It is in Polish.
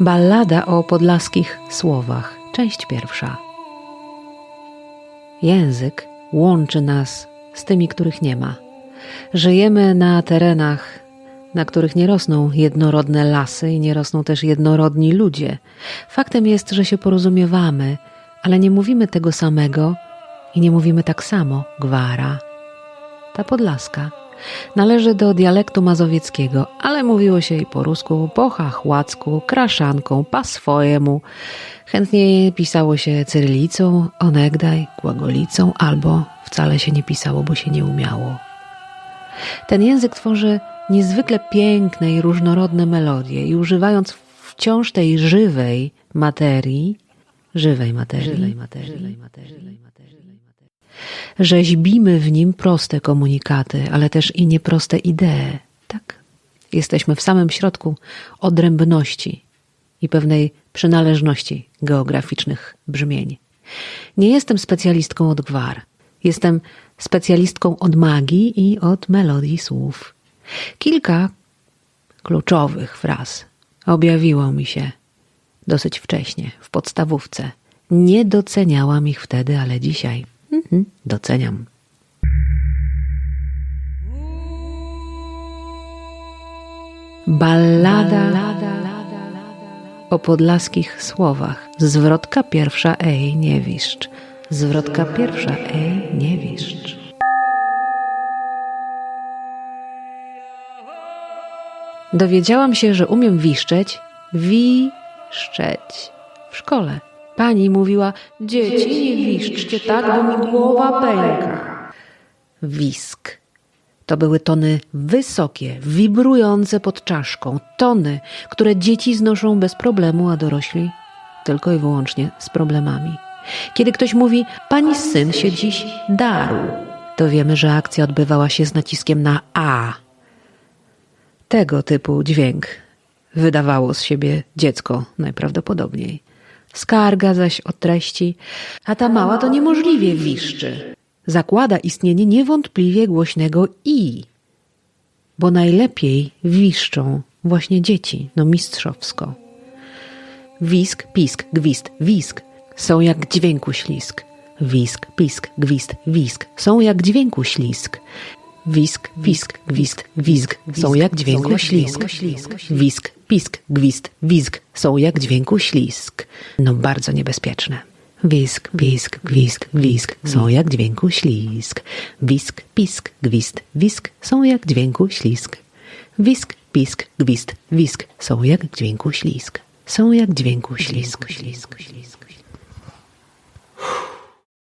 Ballada o podlaskich słowach, część pierwsza. Język łączy nas z tymi, których nie ma. Żyjemy na terenach, na których nie rosną jednorodne lasy i nie rosną też jednorodni ludzie. Faktem jest, że się porozumiewamy, ale nie mówimy tego samego i nie mówimy tak samo gwara. Ta podlaska należy do dialektu mazowieckiego, ale mówiło się i po rusku, po chachłacku, kraszanką, po swojemu. Chętnie pisało się cyrylicą, onegdaj, głagolicą, albo wcale się nie pisało, bo się nie umiało. Ten język tworzy niezwykle piękne i różnorodne melodie i używając wciąż tej żywej materii, żywej materii, żywej materii, żywej materii, żywej materii, rzeźbimy w nim proste komunikaty, ale też i nieproste idee. Tak. Jesteśmy w samym środku odrębności i pewnej przynależności geograficznych brzmień. Nie jestem specjalistką od gwar. Jestem specjalistką od magii i od melodii słów. Kilka kluczowych fraz objawiło mi się dosyć wcześnie, w podstawówce. Nie doceniałam ich wtedy, ale dzisiaj mhm, doceniam. Ballada o podlaskich słowach. Zwrotka pierwsza ej, nie wiszcz. Zwrotka pierwsza ej, nie wiszcz. Dowiedziałam się, że umiem wiszczeć, wiszczeć w szkole. Pani mówiła, dzieci nie wiszczcie tak, bo mi głowa pęka. Wisk. To były tony wysokie, wibrujące pod czaszką, tony, które dzieci znoszą bez problemu, a dorośli tylko i wyłącznie z problemami. Kiedy ktoś mówi, pani syn się dziś darł, to wiemy, że akcja odbywała się z naciskiem na A. Tego typu dźwięk wydawało z siebie dziecko najprawdopodobniej. Skarga zaś o treści, a ta mała to niemożliwie wiszczy. Zakłada istnienie niewątpliwie głośnego i, bo najlepiej wiszczą właśnie dzieci, no mistrzowsko. Wisk, pisk, gwizd, wisk są jak dźwięku ślisk. Wisk, pisk, gwizd, wisk są jak dźwięku ślisk. Wisk, pisk, gwizd, wizg są jak dźwięku ślisk. Wisk, pisk, gwizd, wizg są jak dźwięku ślisk. No bardzo niebezpieczne. Wisk, pisk, gwizd, wizg są jak dźwięku ślisk. Wisk, pisk, gwizd, wizg są jak dźwięku ślisk. Wisk, pisk, gwizd, wizg są jak dźwięku ślisk. Są jak dźwięku ślisk, ślisk, ślisk. ślisk.